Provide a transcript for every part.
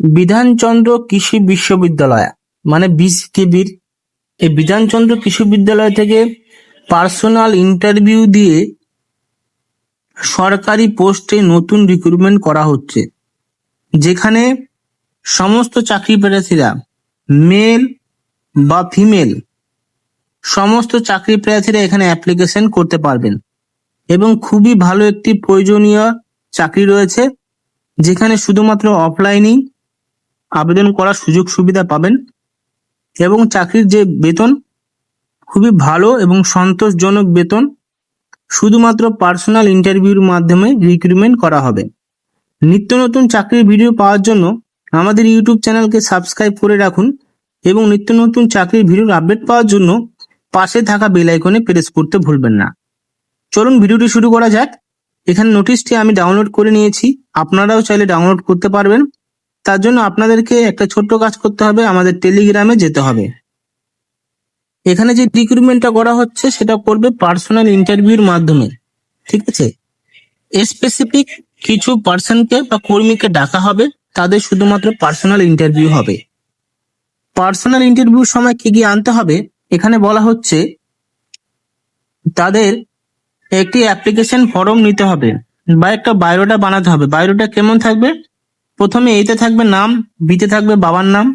বিধানচন্দ্র কৃষি বিশ্ববিদ্যালয় মানে বিসিকেবির এই বিধানচন্দ্র কৃষি বিদ্যালয় থেকে পার্সোনাল ইন্টারভিউ দিয়ে সরকারি পোস্টে নতুন রিক্রুটমেন্ট করা হচ্ছে, যেখানে সমস্ত চাকরি প্রার্থীরা মেল বা ফিমেল, সমস্ত চাকরি প্রার্থীরা এখানে অ্যাপ্লিকেশন করতে পারবেন। এবং খুবই ভালো একটি প্রয়োজনীয় চাকরি রয়েছে, যেখানে শুধুমাত্র অফলাইনেই আবেদন করার সুযোগ সুবিধা পাবেন এবং চাকরির যে বেতন খুবই ভালো এবং সন্তোষজনক বেতন শুধুমাত্র পার্সোনাল ইন্টারভিউর মাধ্যমে রিক্রুটমেন্ট করা হবে। নিত্য নতুন চাকরির ভিডিও পাওয়ার জন্য আমাদের ইউটিউব চ্যানেলকে সাবস্ক্রাইব করে রাখুন এবং নিত্য নতুন চাকরির ভিডিওর আপডেট পাওয়ার জন্য পাশে থাকা বেল আইকনে প্রেস করতে ভুলবেন না। চলুন ভিডিওটি শুরু করা যাক। এখানে নোটিশটি আমি ডাউনলোড করে নিয়েছি। আপনারাও চাইলে ডাউনলোড করতে পারবেন। তার জন্য আপনাদেরকে একটা ছোট্ট কাজ করতে হবে, আমাদের টেলিগ্রামে যেতে হবে। এখানে যে রিক্রুটমেন্টটা করা হচ্ছে, সেটা করবে পার্সোনাল ইন্টারভিউর মাধ্যমে, ঠিক আছে? স্পেসিফিক কিছু পার্সনকে বা কর্মীকে ডাকা হবে, তাদের শুধুমাত্র পার্সোনাল ইন্টারভিউ হবে। পার্সোনাল ইন্টারভিউর সময় কি কি আনতে হবে? এখানে বলা হচ্ছে, তাদের একটি অ্যাপ্লিকেশন ফর্ম নিতে হবে, বা একটা বায়োডাটা বানাতে হবে। বায়োডাটা কেমন থাকবে? প্রথমে এতে থাকবে নাম, বিতে থাকবে বাবার নাম,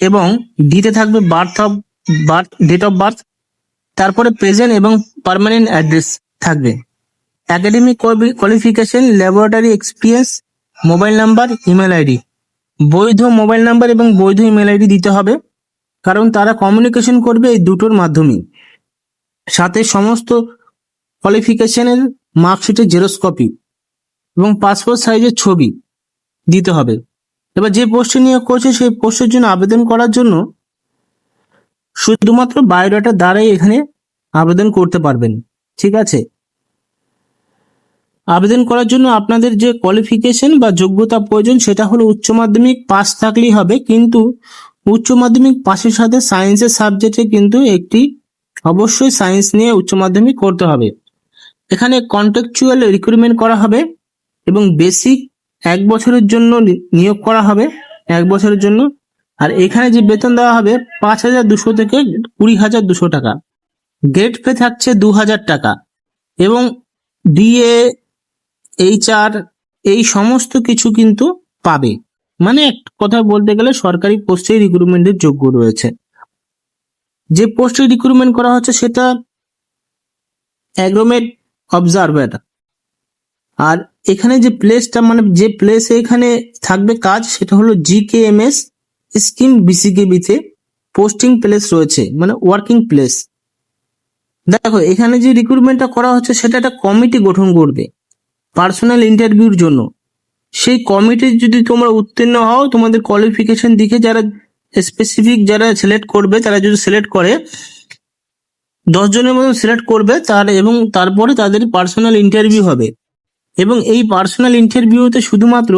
এবং ডিতে থাকবে birth of birth date of birth তারপরে প্রেজেন্ট এবং পার্মানেন্ট অ্যাড্রেস থাকবে। Academic qualification laboratory experience mobile number email ID বৈধ মোবাইল নাম্বার এবং বৈধ ইমেল আইডি দিতে হবে, কারণ তারা কমিউনিকেশন করবে এই দুটোর মাধ্যমে সাথে সমস্ত কোয়ালিফিকেশনের মার্কশিটের জেরক্স কপি এবং পাসপোর্ট সাইজের ছবি। দিতে হবে। এবার যে পোস্টে নিয়োগ করছে, সেই পোস্টের জন্য আবেদন করার জন্য শুধুমাত্র বায়োডাটা দ্বারাই এখানে আবেদন করতে পারবেন। ঠিক আছে? আবেদন করার জন্য আপনাদের যে কোয়ালিফিকেশন বা যোগ্যতা প্রয়োজন, সেটা হলো উচ্চ মাধ্যমিক পাস থাকলেই হবে, কিন্তু উচ্চ মাধ্যমিক পাশের সাথে সায়েন্সের সাবজেক্টে কিন্তু একটি অবশ্যই সায়েন্স নিয়ে উচ্চ মাধ্যমিক করতে হবে। এখানে কন্ট্রাকচুয়াল রিক্রুটমেন্ট করা হবে এবং বেসিক এক বছরের জন্য নিয়োগ করা হবে, এক বছরের জন্য। আর এখানে যে বেতন দেওয়া হবে, পাঁচ হাজার দুশো থেকে কুড়ি হাজার দুশো টাকা। গ্রেড পে থাকছে দু হাজার টাকা। এবং ডিএ এইচআর এই সমস্ত কিছু কিন্তু পাবে। মানে এক কথা বলতে গেলে সরকারি পোস্টে রিক্রুটমেন্টের যোগ্য রয়েছে। যে পোস্টে রিক্রুটমেন্ট করা হচ্ছে সেটা অ্যাগ্রোমেট অবজারভার আর এখানে যে প্লেসটা মানে যে প্লেসে এখানে থাকবে কাজ, সেটা হলো জি কে জিকেএমএস স্কিম বিসিকেবিতে পোস্টিং প্লেস রয়েছে মানে ওয়ার্কিং প্লেস দেখো, এখানে যে রিক্রুটমেন্টটা করা হচ্ছে, সেটা একটা কমিটি গঠন করবে পার্সোনাল ইন্টারভিউর জন্য। সেই কমিটির যদি তোমরা উত্তীর্ণ হও, তোমাদের কোয়ালিফিকেশন দিকে যারা স্পেসিফিক যারা সিলেক্ট করবে, তারা যদি সিলেক্ট করে, দশ জনের মতন সিলেক্ট করবে, তার এবং তারপরে তাদের পার্সোনাল ইন্টারভিউ হবে। এবং এই পার্সোনাল ইন্টারভিউতে শুধুমাত্র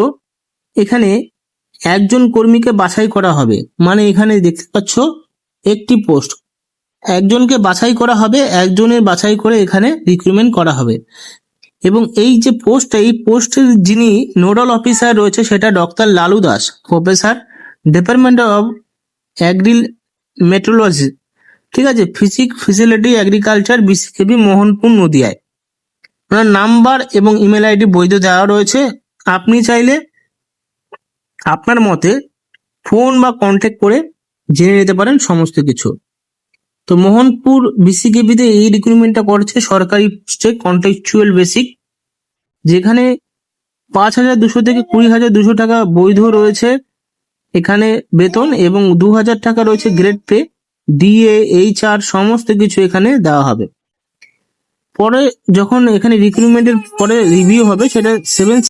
এখানে একজন কর্মীকে বাছাই করা হবে। মানে এখানে দেখতে পাচ্ছ একটি পোস্ট একজনকে বাছাই করা হবে, একজনের বাছাই করে এখানে রিক্রুটমেন্ট করা হবে। এবং এই যে পোস্ট এই পোস্টের যিনি নোডাল অফিসার রয়েছে সেটা doctor Lalu Das professor department of agril meteorology ঠিক আছে? ফিজিক ফিজিলিটি এগ্রিকালচার বিসিকেবি মোহনপুর নদিয়ায়। ওনার নাম্বার এবং ইমেল আইডি বৈধ দেওয়া রয়েছে। আপনি চাইলে আপনার মতে ফোন বা কন্ট্যাক্ট করে জেনে নিতে পারেন সমস্ত কিছু। তো মোহনপুর বিসিকেবিতে এই রিক্রুটমেন্টটা করছে সরকারি কন্ট্রাকচুয়াল বেসিক যেখানে পাঁচ হাজার দুশো থেকে কুড়ি হাজার দুশো টাকা বৈধ রয়েছে এখানে বেতন এবং দু হাজার টাকা রয়েছে grade pay DA H R সমস্ত কিছু এখানে দেওয়া হবে। পরে যখন এখানে রিক্রুটমেন্টের পরে রিভিউ হবে সেটা সেভেন